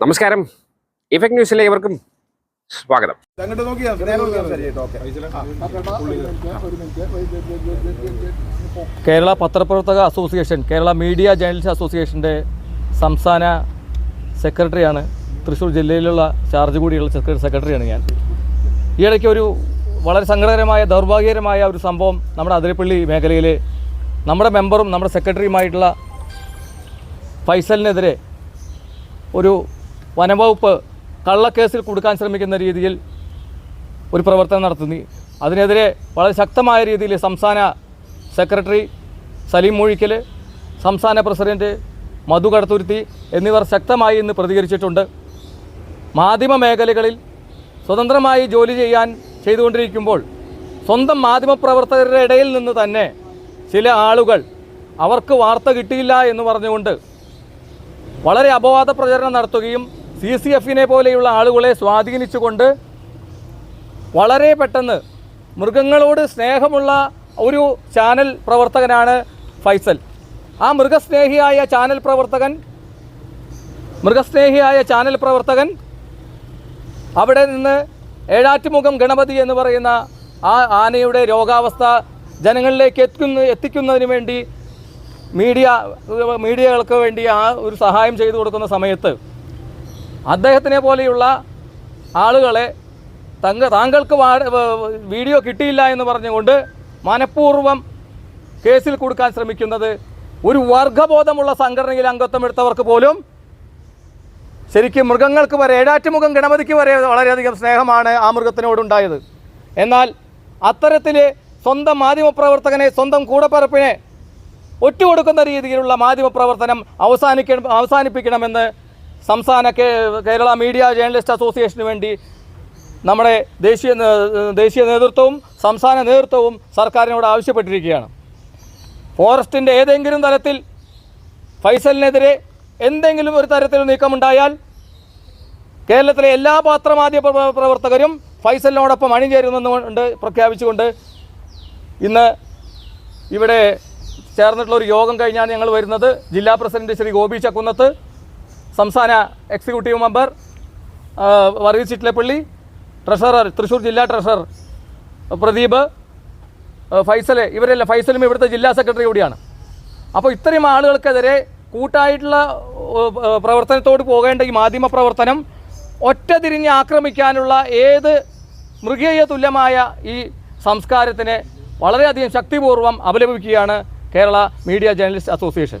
നമസ്കാരം. ഇഫക്ട് ന്യൂസിലെ ഇവർക്കും സ്വാഗതം. കേരള പത്രപ്രവർത്തക അസോസിയേഷൻ കേരള മീഡിയ ജേണലിസ്റ്റ് അസോസിയേഷന്റെ സംസ്ഥാന സെക്രട്ടറിയാണ്. തൃശ്ശൂർ ജില്ലയിലുള്ള ചാർജ് കൂടിയുള്ള സെക്ര- സെക്രട്ടറിയാണ് ഞാൻ. ഈയിടയ്ക്ക് ഒരു വളരെ സങ്കടകരമായ ദൗർഭാഗ്യകരമായ ഒരു സംഭവം നമ്മുടെ അതിരപ്പള്ളി മേഖലയിൽ നമ്മുടെ മെമ്പറും നമ്മുടെ സെക്രട്ടറിയുമായിട്ടുള്ള ഫൈസലിനെതിരെ ഒരു വനംവകുപ്പ് കള്ളക്കേസിൽ കൊടുക്കാൻ ശ്രമിക്കുന്ന രീതിയിൽ ഒരു പ്രവർത്തനം നടത്തുന്നു. അതിനെതിരെ വളരെ ശക്തമായ രീതിയിൽ സംസ്ഥാന സെക്രട്ടറി സലീം മൂഴിക്കൽ സംസ്ഥാന പ്രസിഡന്റ് മധു കടത്തുരുത്തി എന്നിവർ ശക്തമായി ഇന്ന് പ്രതികരിച്ചിട്ടുണ്ട്. മാധ്യമ മേഖലകളിൽ സ്വതന്ത്രമായി ജോലി ചെയ്യാൻ ചെയ്തുകൊണ്ടിരിക്കുമ്പോൾ സ്വന്തം മാധ്യമപ്രവർത്തകരുടെ ഇടയിൽ നിന്ന് തന്നെ ചില ആളുകൾ അവർക്ക് വാർത്ത കിട്ടിയില്ല എന്ന് പറഞ്ഞുകൊണ്ട് വളരെ അപവാദ പ്രചരണം നടത്തുകയും സി സി എഫിനെ പോലെയുള്ള ആളുകളെ സ്വാധീനിച്ചുകൊണ്ട് വളരെ പെട്ടെന്ന് മൃഗങ്ങളോട് സ്നേഹമുള്ള ഒരു ചാനൽ പ്രവർത്തകനാണ് ഫൈസൽ. ആ മൃഗസ്നേഹിയായ ചാനൽ പ്രവർത്തകൻ മൃഗസ്നേഹിയായ ചാനൽ പ്രവർത്തകൻ അവിടെ നിന്ന് ഏഴാറ്റുമുഖം ഗണപതി എന്ന് പറയുന്ന ആ ആനയുടെ രോഗാവസ്ഥ ജനങ്ങളിലേക്ക് എത്തുന്ന എത്തിക്കുന്നതിന് വേണ്ടി മീഡിയ മീഡിയകൾക്ക് വേണ്ടി ആ ഒരു സഹായം ചെയ്തു കൊടുക്കുന്ന സമയത്ത് അദ്ദേഹത്തിനെ പോലെയുള്ള ആളുകളെ തങ്ക താങ്കൾക്ക് വീഡിയോ കിട്ടിയില്ല എന്ന് പറഞ്ഞുകൊണ്ട് മനഃപൂർവം കേസിൽ കൊടുക്കാൻ ശ്രമിക്കുന്നത് ഒരു വർഗബോധമുള്ള സംഘടനയിൽ അംഗത്വം എടുത്തവർക്ക് പോലും ശരിക്കും മൃഗങ്ങൾക്ക് വരെ ഏഴാറ്റുമുഖം ഗണപതിക്ക് വരെ വളരെയധികം സ്നേഹമാണ് ആ മൃഗത്തിനോടുണ്ടായത്. എന്നാൽ അത്തരത്തിൽ സ്വന്തം മാധ്യമപ്രവർത്തകനെ സ്വന്തം കൂടപ്പറപ്പിനെ ഒറ്റുകൊടുക്കുന്ന രീതിയിലുള്ള മാധ്യമപ്രവർത്തനം അവസാനിക്കണം അവസാനിപ്പിക്കണമെന്ന് സംസ്ഥാന കേരള മീഡിയ ജേർണലിസ്റ്റ് അസോസിയേഷന് വേണ്ടി നമ്മുടെ ദേശീയ ദേശീയ നേതൃത്വവും സംസ്ഥാന നേതൃത്വവും സർക്കാരിനോട് ആവശ്യപ്പെട്ടിരിക്കുകയാണ്. ഫോറസ്റ്റിന്റെ ഏതെങ്കിലും തരത്തിൽ ഫൈസലിനെതിരെ എന്തെങ്കിലും ഒരു തരത്തിൽ നീക്കമുണ്ടായാൽ കേരളത്തിലെ എല്ലാ പാത്രമാധ്യ പ്രവർത്തകരും ഫൈസലിനോടൊപ്പം അണിചേരുന്നുണ്ട് പ്രഖ്യാപിച്ചുകൊണ്ട് ഇന്ന് ഇവിടെ ചേർന്നിട്ടുള്ള ഒരു യോഗം കഴിഞ്ഞാണ് ഞങ്ങൾ വരുന്നത്. ജില്ലാ പ്രസിഡന്റ് ശ്രീ ഗോപി ചക്കുന്നത്ത് സംസ്ഥാന executive member Varghese Chittilappally treasurer Thrissur ജില്ലാ ട്രഷറർ പ്രദീപ് ഫൈസലെ ഇവരെല്ലാം ഫൈസലും ഇവിടുത്തെ ജില്ലാ സെക്രട്ടറി കൂടിയാണ്. അപ്പോൾ ഇത്രയും ആളുകൾക്കെതിരെ കൂട്ടായിട്ടുള്ള പ്രവർത്തനത്തോട് പോകേണ്ട ഈ മാധ്യമ പ്രവർത്തനം ഒറ്റ തിരിഞ്ഞ് ആക്രമിക്കാനുള്ള ഏത് മൃഗീയ തുല്യമായ ഈ സംസ്കാരത്തിനെ വളരെയധികം ശക്തിപൂർവം അപലപിക്കുകയാണ് കേരള മീഡിയ ജേർണലിസ്റ്റ് അസോസിയേഷൻ.